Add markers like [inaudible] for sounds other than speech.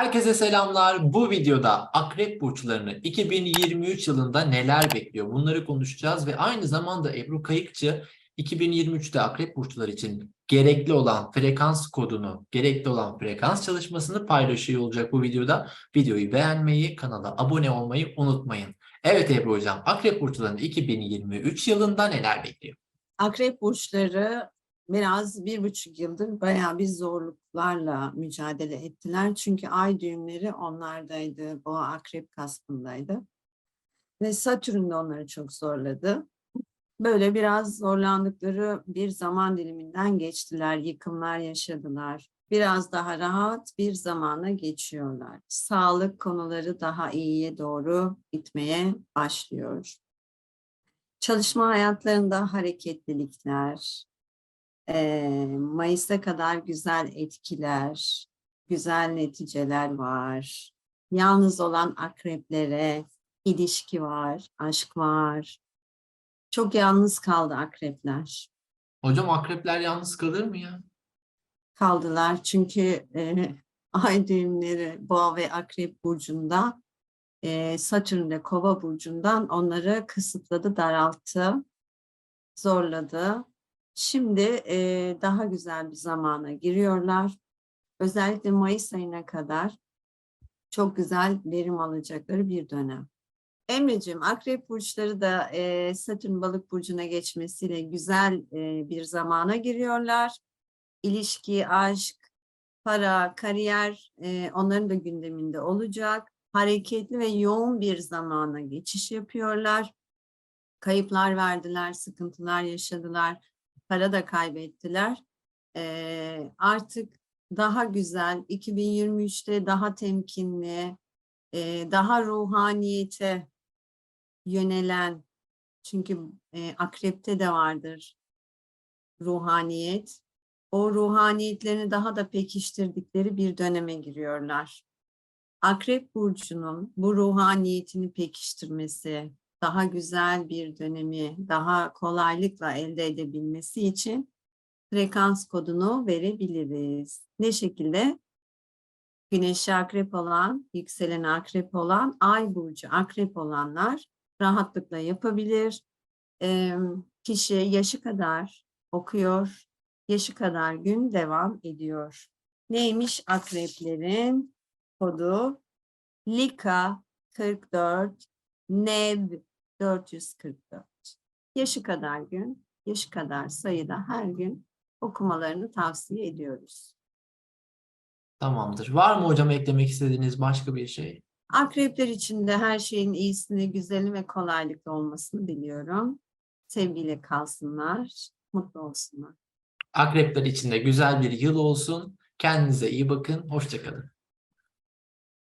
Herkese selamlar. Bu videoda Akrep burçlarını 2023 yılında neler bekliyor? Bunları konuşacağız ve aynı zamanda Ebru Kayıkçı 2023'te Akrep burçları için gerekli olan frekans kodunu, gerekli olan frekans çalışmasını paylaşıyor olacak bu videoda. Videoyu beğenmeyi, kanala abone olmayı unutmayın. Evet Ebru Hocam, Akrep burçlarını 2023 yılında neler bekliyor? Akrep burçları biraz bir buçuk yıldır bayağı bir zorluklarla mücadele ettiler. Çünkü ay düğümleri onlardaydı. Boğa akrep kaspındaydı. Ve Satürn de onları çok zorladı. Böyle biraz zorlandıkları bir zaman diliminden geçtiler. Yıkımlar yaşadılar. Biraz daha rahat bir zamana geçiyorlar. Sağlık konuları daha iyiye doğru gitmeye başlıyor. Çalışma hayatlarında hareketlilikler, eee, Mayıs'a kadar güzel etkiler, güzel neticeler var. Yalnız olan akreplere ilişki var, aşk var. Çok yalnız kaldı akrepler. Hocam akrepler yalnız kalır mı ya? Kaldılar çünkü eee, [laughs] ay düğümleri boğa ve akrep burcunda eee Satürn de kova burcundan onları kısıtladı, daralttı, zorladı. Şimdi eee, daha güzel bir zamana giriyorlar. Özellikle Mayıs ayına kadar çok güzel verim alacakları bir dönem. Emre'cim akrep burçları da eee, Satürn balık burcuna geçmesiyle güzel eee, bir zamana giriyorlar. İlişki, aşk, para, kariyer eee, onların da gündeminde olacak. Hareketli ve yoğun bir zamana geçiş yapıyorlar. Kayıplar verdiler, sıkıntılar yaşadılar, para da kaybettiler. Eee, artık daha güzel, 2023'te daha temkinli, eee, daha ruhaniyete yönelen, çünkü eee, akrepte de vardır ruhaniyet. O ruhaniyetlerini daha da pekiştirdikleri bir döneme giriyorlar. Akrep burcunun bu ruhaniyetini pekiştirmesi, daha güzel bir dönemi daha kolaylıkla elde edebilmesi için frekans kodunu verebiliriz. Ne şekilde? Güneşi akrep olan, yükseleni akrep olan, ay burcu akrep olanlar rahatlıkla yapabilir. Eee, kişi yaşı kadar okuyor, yaşı kadar gün devam ediyor. Neymiş akreplerin kodu? Lika 44, Neb 444. Yaşı kadar gün, yaşı kadar sayıda her gün okumalarını tavsiye ediyoruz. Tamamdır. Var mı hocam eklemek istediğiniz başka bir şey? Akrepler için de her şeyin iyisini, güzeli ve kolaylıkla olmasını diliyorum. Sevgiyle kalsınlar, mutlu olsunlar. Akrepler için de güzel bir yıl olsun. Kendinize iyi bakın. Hoşça kalın.